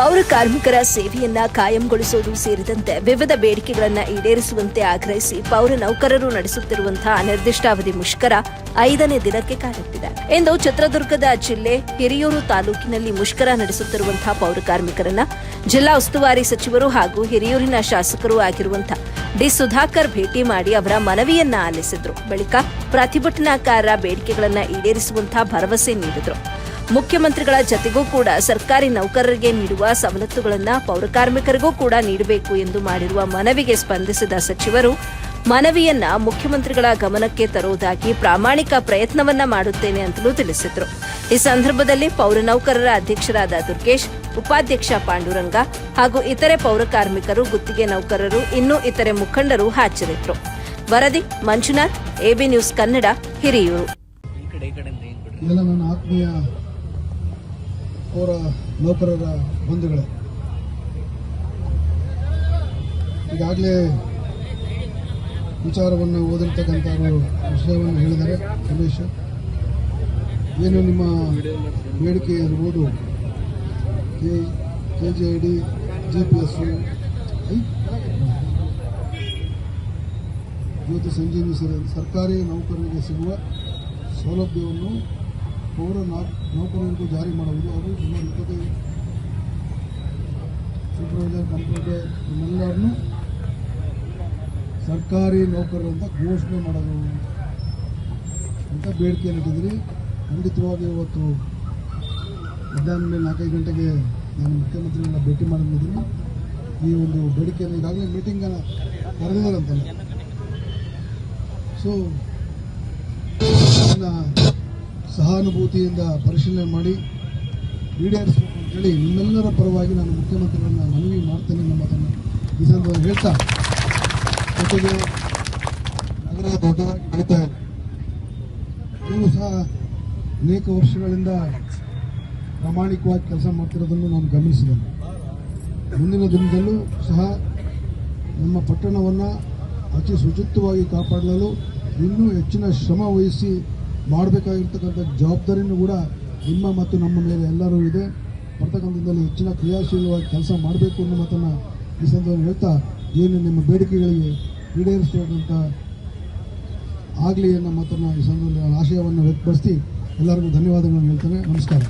ಪೌರ ಕಾರ್ಮಿಕರ ಸೇವೆಯನ್ನ ಕಾಯಂಗೊಳಿಸುವುದು ಸೇರಿದಂತೆ ವಿವಿಧ ಬೇಡಿಕೆಗಳನ್ನು ಈಡೇರಿಸುವಂತೆ ಆಗ್ರಹಿಸಿ ಪೌರ ನೌಕರರು ನಡೆಸುತ್ತಿರುವಂತಹ ಅನಿರ್ದಿಷ್ಟಾವಧಿ ಮುಷ್ಕರ ಐದನೇ ದಿನಕ್ಕೆ ಕಾಲಿಟ್ಟಿದೆ ಎಂದು ಚಿತ್ರದುರ್ಗದ ಜಿಲ್ಲೆ ಹಿರಿಯೂರು ತಾಲೂಕಿನಲ್ಲಿ ಮುಷ್ಕರ ನಡೆಸುತ್ತಿರುವಂತಹ ಪೌರ ಕಾರ್ಮಿಕರನ್ನ ಜಿಲ್ಲಾ ಉಸ್ತುವಾರಿ ಸಚಿವರು ಹಾಗೂ ಹಿರಿಯೂರಿನ ಶಾಸಕರು ಆಗಿರುವಂತಹ ಡಿ ಸುಧಾಕರ್ ಭೇಟಿ ಮಾಡಿ ಅವರ ಮನವಿಯನ್ನ ಆಲಿಸಿದ್ರು. ಬಳಿಕ ಪ್ರತಿಭಟನಾಕಾರರ ಬೇಡಿಕೆಗಳನ್ನ ಈಡೇರಿಸುವಂತಹ ಭರವಸೆ ನೀಡಿದ್ರು. ಮುಖ್ಯಮಂತ್ರಿಗಳ ಜತೆಗೂ ಕೂಡ ಸರ್ಕಾರಿ ನೌಕರರಿಗೆ ನೀಡುವ ಸವಲತ್ತುಗಳನ್ನು ಪೌರಕಾರ್ಮಿಕರಿಗೂ ಕೂಡ ನೀಡಬೇಕು ಎಂದು ಮಾಡಿರುವ ಮನವಿಗೆ ಸ್ಪಂದಿಸಿದ ಸಚಿವರು ಮನವಿಯನ್ನ ಮುಖ್ಯಮಂತ್ರಿಗಳ ಗಮನಕ್ಕೆ ತರುವುದಾಗಿ ಪ್ರಾಮಾಣಿಕ ಪ್ರಯತ್ನವನ್ನ ಮಾಡುತ್ತೇನೆ ಅಂತಲೂ ತಿಳಿಸಿದರು. ಈ ಸಂದರ್ಭದಲ್ಲಿ ಪೌರ ನೌಕರರ ಅಧ್ಯಕ್ಷರಾದ ದುರ್ಗೇಶ್ ಉಪಾಧ್ಯಕ್ಷ ಪಾಂಡುರಂಗ ಹಾಗೂ ಇತರೆ ಪೌರ ಕಾರ್ಮಿಕರು ಗುತ್ತಿಗೆ ನೌಕರರು ಇನ್ನೂ ಇತರೆ ಮುಖಂಡರು ಹಾಜರಿದ್ದರು ವರದಿ ಮಂಜುನಾಥ್ ಎಬಿ ನ್ಯೂಸ್ ಕನ್ನಡ ಹಿರಿಯೂರು. ಅವರ ನೌಕರರ ಬಂಧುಗಳೇ. ಈಗಾಗಲೇ ವಿಚಾರವನ್ನು ಓದಿರ್ತಕ್ಕಂಥ ವಿಷಯವನ್ನು ಹೇಳಿದ್ದಾರೆ, ರಮೇಶ್. ಏನು ನಿಮ್ಮ ಬೇಡಿಕೆ ಇರ್ಬೋದು? K K G I? D G P S ಇವತ್ತು ಸಂಜೀವಿನಿ ಸರ್, ಸರ್ಕಾರಿ ನೌಕರರಿಗೆ ಸಿಗುವ ಸೌಲಭ್ಯವನ್ನು ಪೌರ ನೌಕರರಿಗೂ ಜಾರಿ ಮಾಡುವುದು. ಹಾಗೂ ಸಂಬಂಧಿತ ಸೂಪರ್ವೈಸರ್ ಕಂಪ್ಯೂಟರ್ ನಿಮ್ಮೆಲ್ಲರನ್ನು ಸರ್ಕಾರಿ ನೌಕರರಂತ ಘೋಷಣೆ ಮಾಡೋದು ಅಂತ ಬೇಡಿಕೆಯನ್ನು ಇಟ್ಟಿದ್ದೀರಿ. ಖಂಡಿತವಾಗಿ ಇವತ್ತು ಮಧ್ಯಾಹ್ನ ಮೇಲೆ ನಾಲ್ಕೈದು ಗಂಟೆಗೆ ನಾನು ಮುಖ್ಯಮಂತ್ರಿಗಳನ್ನ ಭೇಟಿ ಮಾಡಿದ್ದೀನಿ ಈ ಒಂದು ಬೇಡಿಕೆಯನ್ನು ಈಗಾಗಲೇ ಮೀಟಿಂಗನ್ನು ಕರೆದಿದ್ದಾರಂತಲ್ಲ ಸೊ ಅದನ್ನ ಸಹಾನುಭೂತಿಯಿಂದ ಪರಿಶೀಲನೆ ಮಾಡಿ ಈಡೇರಿಸಬೇಕು ಅಂತೇಳಿ ನಿಮ್ಮೆಲ್ಲರ ಪರವಾಗಿ ನಾನು ಮುಖ್ಯಮಂತ್ರಿಗಳನ್ನ ಮನವಿ ಮಾಡ್ತೇನೆ ಎಂಬುದನ್ನು ಈ ಸಂದರ್ಭದಲ್ಲಿ ಹೇಳ್ತಾ ಜೊತೆಗೆ ನಗರ ದೊಡ್ಡದಾಗಿ ಬೆಳೀತಾ ಇದೆ. ನೀವು ಸಹ ಅನೇಕ ವರ್ಷಗಳಿಂದ ಪ್ರಾಮಾಣಿಕವಾಗಿ ಕೆಲಸ ಮಾಡ್ತಿರೋದನ್ನು ನಾನು ಗಮನಿಸಿದ್ದೇನೆ. ಮುಂದಿನ ದಿನದಲ್ಲೂ ಸಹ ನಮ್ಮ ಪಟ್ಟಣವನ್ನು ಅತಿ ಶುಚಿತ್ವವಾಗಿ ಕಾಪಾಡಲು ಇನ್ನೂ ಹೆಚ್ಚಿನ ಶ್ರಮ ವಹಿಸಿ ಮಾಡಬೇಕಾಗಿರ್ತಕ್ಕಂಥ ಜವಾಬ್ದಾರಿನೂ ಕೂಡ ನಿಮ್ಮ ಮತ್ತು ನಮ್ಮ ಮೇಲೆ ಎಲ್ಲರೂ ಇದೆ. ಬರ್ತಕ್ಕಂಥದ್ದಲ್ಲಿ ಹೆಚ್ಚಿನ ಕ್ರಿಯಾಶೀಲವಾಗಿ ಕೆಲಸ ಮಾಡಬೇಕು ಅನ್ನೋ ಮಾತನ್ನು ಈ ಸಂದರ್ಭದಲ್ಲಿ ಹೇಳ್ತಾ, ಏನು ನಿಮ್ಮ ಬೇಡಿಕೆಗಳಿಗೆ ಈಡೇರಿಸ್ತಕ್ಕಂಥ ಆಗಲಿ ಅನ್ನೋ ಮಾತನ್ನು ಈ ಸಂದರ್ಭದಲ್ಲಿ ನಾನು ಆಶಯವನ್ನು ವ್ಯಕ್ತಪಡಿಸಿ ಎಲ್ಲರಿಗೂ ಧನ್ಯವಾದಗಳನ್ನು ಹೇಳ್ತೇನೆ. ನಮಸ್ಕಾರ.